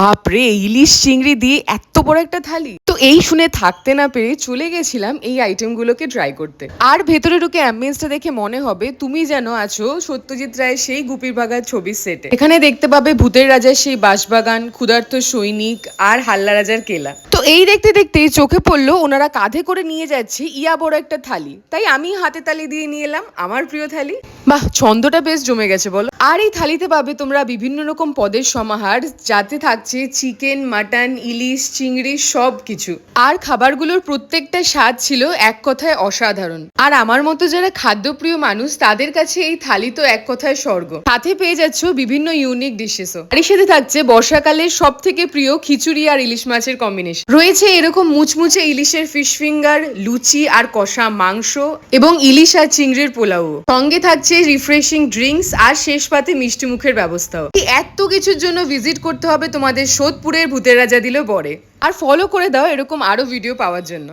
বাপরে ইলিশ চিংড়ি দিয়ে এত বড় একটা থালি। তো এই শুনে থাকতে না পেরে চলে গেছিলাম এই আইটেমগুলোকে ট্রাই করতে। আর ভেতরে ঢুকে অ্যাম্বিয়েন্সটা দেখে মনে হবে তুমি যেন আছো সত্যজিৎ রায়ের সেই গুপির বাগার ছবির সেটে এখানে দেখতে পাবে ভূতের রাজার সেই বাঁশবাগান ক্ষুধার্ত সৈনিক আর হাল্লা রাজার কেলা। তো এই দেখতে দেখতেই চোখে পড়ল ওনারা কাঁধে করে নিয়ে যাচ্ছে ইয়া বড় একটা থালি। তাই আমি হাতে তালি দিয়ে নিয়ে এলাম আমার প্রিয় থালি। বাহ, ছন্দটা বেশ জমে গেছে বলো। আর এই থালিতে পাবে তোমরা বিভিন্ন রকম পদের সমাহার, যাতে থাকছে চিকেন, মাটন, ইলিশ, চিংড়ি সব কিছু আর খাবারগুলোর প্রত্যেকটা স্বাদ ছিল এক কথায় অসাধারণ। আর আমার মতো যারা খাদ্যপ্রিয় মানুষ, তাদের কাছে এই থালি তো এক কথায় স্বর্গ। সাথে পেয়ে যাচ্ছ বিভিন্ন ইউনিক ডিশেসও এর সাথে থাকছে বর্ষাকালের সব থেকে প্রিয় খিচুড়ি আর ইলিশ মাছের কম্বিনেশন রয়েছে এরকম মুচমুচে ইলিশের ফিশ ফিঙ্গার লুচি আর কষা মাংস এবং ইলিশ আর চিংড়ির পোলাও। সঙ্গে থাকছে রিফ্রেশিং ড্রিঙ্কস আর শেষ পাতে মিষ্টি মুখের ব্যবস্থাও এত কিছুর জন্য ভিজিট করতে হবে তোমাদের সোদপুরের ভূতের রাজা দিল বরে। আর ফলো করে দাও এরকম আরও ভিডিও পাওয়ার জন্য।